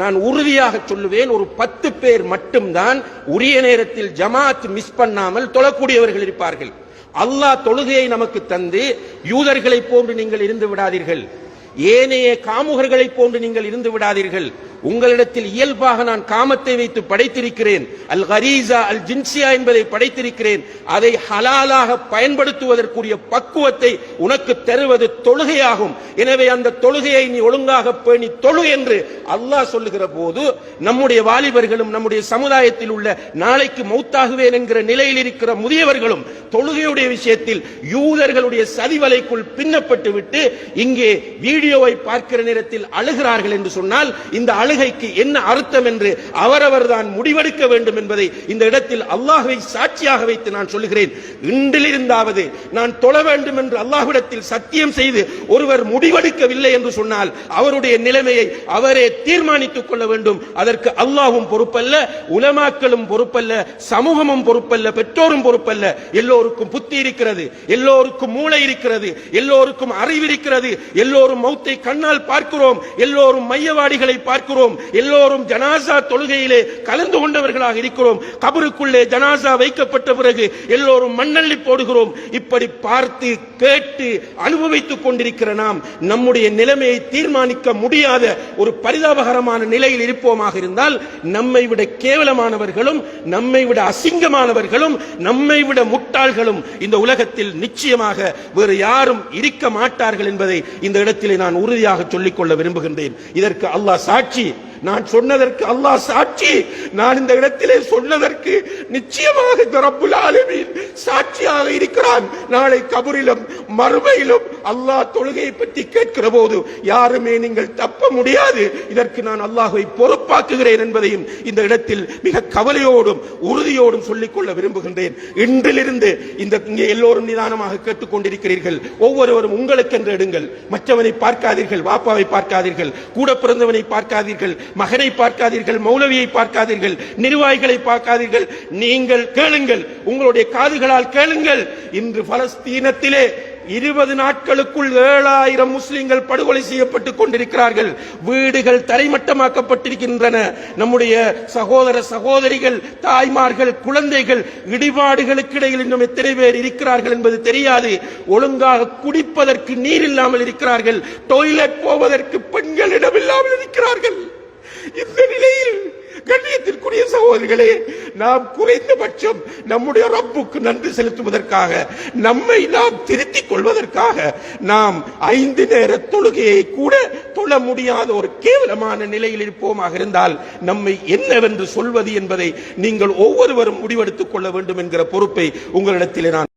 நான் உறுதியாக சொல்லுவேன் ஒரு பத்து பேர் மட்டும்தான் உரிய நேரத்தில் ஜமாத் மிஸ் பண்ணாமல் தொழக்கூடியவர்கள் இருப்பார்கள். அல்லாஹ் தொழுகையை நமக்கு தந்து யூதர்களைப் போன்று நீங்கள் இருந்து விடாதீர்கள். ஏனைய காமுகர்களைப் போன்று நீங்கள் இருந்து விடாதீர்கள். உங்களிடத்தில் இயல்பாக நான் காமத்தை வைத்து படைத்திருக்கிறேன். அல் ஹரீசா அல் ஜின்சியா என்பதை படைத்திருக்கிறேன். அதை ஹலாலாக பயன்படுத்துவதற்குரிய பக்குவத்தை உனக்கு தருவது தொழுகையாகும். எனவே அந்த தொழுகையை நீ ஒழுங்காக பேணி தொழு என்று அல்லாஹ் சொல்லுகிற போது நம்முடைய வாலிபர்களும் நம்முடைய சமுதாயத்தில் உள்ள நாளைக்கு மௌத்தாகுவேன் என்கிற நிலையில் இருக்கிற முதியவர்களும் தொழுகையுடைய விஷயத்தில் யூதர்களுடைய சதிவலைக்குள் பின்னப்பட்டு விட்டு இங்கே வீடியோவை பார்க்கிற நேரத்தில் அழுகிறார்கள் என்று சொன்னால் இந்த அழுகைக்கு என்ன அர்த்தம் என்று அவரவர் தான் முடிவெடுக்க வேண்டும் என்பதை இந்த இடத்தில் அல்லாஹுவை சாட்சியாக வைத்து நான் சொல்லுகிறேன். இன்றிலிருந்தாவது நான் தொழ வேண்டும் என்று அல்லாஹ்விடத்தில் சத்தியம் செய்து ஒருவர் முடிவெடுக்கவில்லை என்று சொன்னால் அவருடைய நிலைமையை அவரே தீர்மானித்துக் கொள்ள வேண்டும். அதற்கு அல்லாஹும் பொறுப்பல்ல உலமாக்களும் பொறுப்பல்ல சமூகமும் பொறுப்பல்ல பெற்றோரும் பொறுப்பல்ல. எல்லோருக்கும் புத்தி இருக்கிறது எல்லோருக்கும் மூளை இருக்கிறது எல்லோருக்கும் அறிவு இருக்கிறது. எல்லோரும் மௌத்தை கண்ணால் பார்க்கிறோம் எல்லோரும் மையவாடிகளை பார்க்கிறோம். எல்லோரும் ஜனாசா தொழுகையிலே கலந்து கொண்டவர்களாக இருக்கிறோம். கபருக்குள்ளே ஜனாசா வைக்கப்பட்ட பிறகு எல்லோரும் மண்ணள்ளி போடுகிறோம். இப்படி பார்த்து கேட்டு அனுபவித்துக் கொண்டிருக்கிற நாம் நம்முடைய நிலைமையை தீர்மானிக்க முடியாத ஒரு பரிதாபகரமான நிலையில் இருப்போமாக இருந்தால் நம்மை விட கேவலமானவர்களும் நம்மை விட அசிங்கமானவர்களும் நம்மை விட முட்டாள்களும் இந்த உலகத்தில் நிச்சயமாக வேறு யாரும் இருக்க மாட்டார்கள் என்பதை இந்த இடத்திலே நான் உறுதியாக சொல்லிக்கொள்ள விரும்புகின்றேன். இதற்கு அல்லாஹ் சாட்சி aí நான் சொன்னதற்கு அல்லாஹ் சாட்சி. நான் இந்த இடத்திலே சொன்னதற்கு நிச்சயமாக இந்த ரப்புல் ஆலமீன் சாட்சியாக இருக்கிறான். நாளை கபரிலும் மறுமையிலும் அல்லாஹ் தொழுகையை பற்றி கேட்கிற போது யாருமே நீங்கள் தப்ப முடியாது. இதற்கு நான் அல்லாஹை பொறுப்பாக்குகிறேன் என்பதையும் இந்த இடத்தில் மிக கவலையோடும் உறுதியோடும் சொல்லிக்கொள்ள விரும்புகின்றேன். இன்றிலிருந்து இந்த இங்கே எல்லோரும் நிதானமாக கேட்டுக்கொண்டிருக்கிறீர்கள். ஒவ்வொருவரும் உங்களுக்கென்று எடுங்கள். மற்றவனை பார்க்காதீர்கள் வாப்பாவை பார்க்காதீர்கள் கூட பிறந்தவனை பார்க்காதீர்கள் மகனை பார்க்காதீர்கள் மௌலவியை பார்க்காதீர்கள் நிர்வாகிகளை பார்க்காதீர்கள். நீங்கள் கேளுங்கள் உங்களுடைய காதுகளால் கேளுங்கள். இன்று பலஸ்தீனத்திலே இருபது நாட்களுக்குள் ஏழாயிரம் முஸ்லிம்கள் படுகொலை செய்யப்பட்டுக் கொண்டிருக்கிறார்கள். வீடுகள் தரைமட்டமாக்கப்பட்டிருக்கின்றன. நம்முடைய சகோதர சகோதரிகள் தாய்மார்கள் குழந்தைகள் இடிபாடுகளுக்கு இடையில் இன்னும் எத்தனை பேர் இருக்கிறார்கள் என்பது தெரியாது. ஒழுங்காக குடிப்பதற்கு நீர் இல்லாமல் இருக்கிறார்கள். டொய்லெட் போவதற்கு பெண்கள் இடமில்லாமல் இருக்கிறார்கள். இந்த நிலையில் கண்ணியத்திற்குரிய சகோதரிகளே நாம் குறைந்தபட்சம் நம்முடைய ரப்புக்கு நன்றி செலுத்துவதற்காக நம்மை நாம் திருத்திக் கொள்வதற்காக நாம் ஐந்து நேர தொழுகையை கூட தொழ முடியாத ஒரு கேவலமான நிலையில் இருப்போமாக இருந்தால் நம்மை என்னவென்று சொல்வது என்பதை நீங்கள் ஒவ்வொருவரும் முடிவெடுத்துக் கொள்ள வேண்டும் என்கிற பொறுப்பை உங்களிடத்தில் நான்